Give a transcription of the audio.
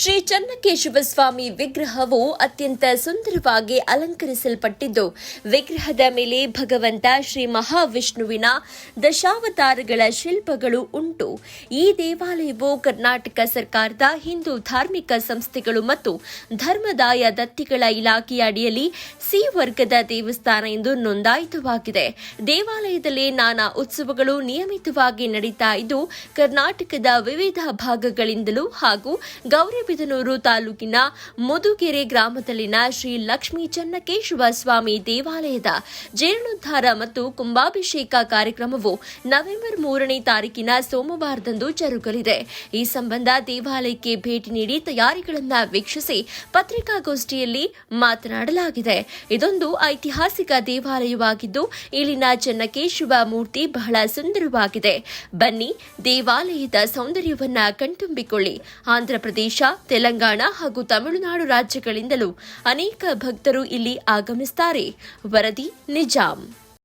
ಶ್ರೀ ಚನ್ನಕೇಶವ ಸ್ವಾಮಿ ವಿಗ್ರಹವು ಅತ್ಯಂತ ಸುಂದರವಾಗಿ ಅಲಂಕರಿಸಲ್ಪಟ್ಟಿದ್ದು, ವಿಗ್ರಹದ ಮೇಲೆ ಭಗವಂತ ಶ್ರೀ ಮಹಾವಿಷ್ಣುವಿನ ದಶಾವತಾರಗಳ ಶಿಲ್ಪಗಳು ಉಂಟು. ಈ ದೇವಾಲಯವು ಕರ್ನಾಟಕ ಸರ್ಕಾರದ ಹಿಂದೂ ಧಾರ್ಮಿಕ ಸಂಸ್ಥೆಗಳು ಮತ್ತು ಧರ್ಮದಾಯ ದತ್ತಿಗಳ ಇಲಾಖೆಯ ಅಡಿಯಲ್ಲಿ ಸಿ ವರ್ಗದ ದೇವಸ್ಥಾನ ಎಂದು ನೋಂದಾಯಿತವಾಗಿದೆ. ದೇವಾಲಯದಲ್ಲಿ ನಾನಾ ಉತ್ಸವಗಳು ನಿಯಮಿತವಾಗಿ ನಡೀತಾ ಇದ್ದು, ಕರ್ನಾಟಕದ ವಿವಿಧ ಭಾಗಗಳಿಂದಲೂ ಹಾಗೂ ಗೌರಿಬಿದನೂರು ತಾಲೂಕಿನ ಮುದುಗೆರೆ ಗ್ರಾಮದಲ್ಲಿನ ಶ್ರೀ ಲಕ್ಷ್ಮೀ ಚನ್ನಕೇಶವ ಸ್ವಾಮಿ ದೇವಾಲಯದ ಜೀರ್ಣೋದ್ಧಾರ ಮತ್ತು ಕುಂಭಾಭಿಷೇಕ ಕಾರ್ಯಕ್ರಮವು ನವೆಂಬರ್ ಮೂರನೇ ತಾರೀಕಿನ ಸೋಮವಾರದಂದು ಜರುಗಲಿದೆ. ಈ ಸಂಬಂಧ ದೇವಾಲಯಕ್ಕೆ ಭೇಟಿ ನೀಡಿ ತಯಾರಿಗಳನ್ನು ವೀಕ್ಷಿಸಿ ಪತ್ರಿಕಾಗೋಷ್ಠಿಯಲ್ಲಿ ಮಾತನಾಡಲಾಗಿದೆ. ಇದೊಂದು ಐತಿಹಾಸಿಕ ದೇವಾಲಯವಾಗಿದ್ದು, ಇಲ್ಲಿನ ಚನ್ನಕೇಶವ ಮೂರ್ತಿ ಬಹಳ ಸುಂದರವಾಗಿದೆ. ಬನ್ನಿ ದೇವಾಲಯದ ಸೌಂದರ್ಯವನ್ನ ಕಣ್ತುಂಬಿಕೊಳ್ಳಿ. ಆಂಧ್ರಪ್ರದೇಶ ತೆಲಂಗಾಣ ಹಾಗೂ ತಮಿಳುನಾಡು ರಾಜ್ಯಗಳಿಂದಲೂ ಅನೇಕ ಭಕ್ತರು ಇಲ್ಲಿ ಆಗಮಿಸುತ್ತಾರೆ ವರದಿ ನಿಜಾಂ.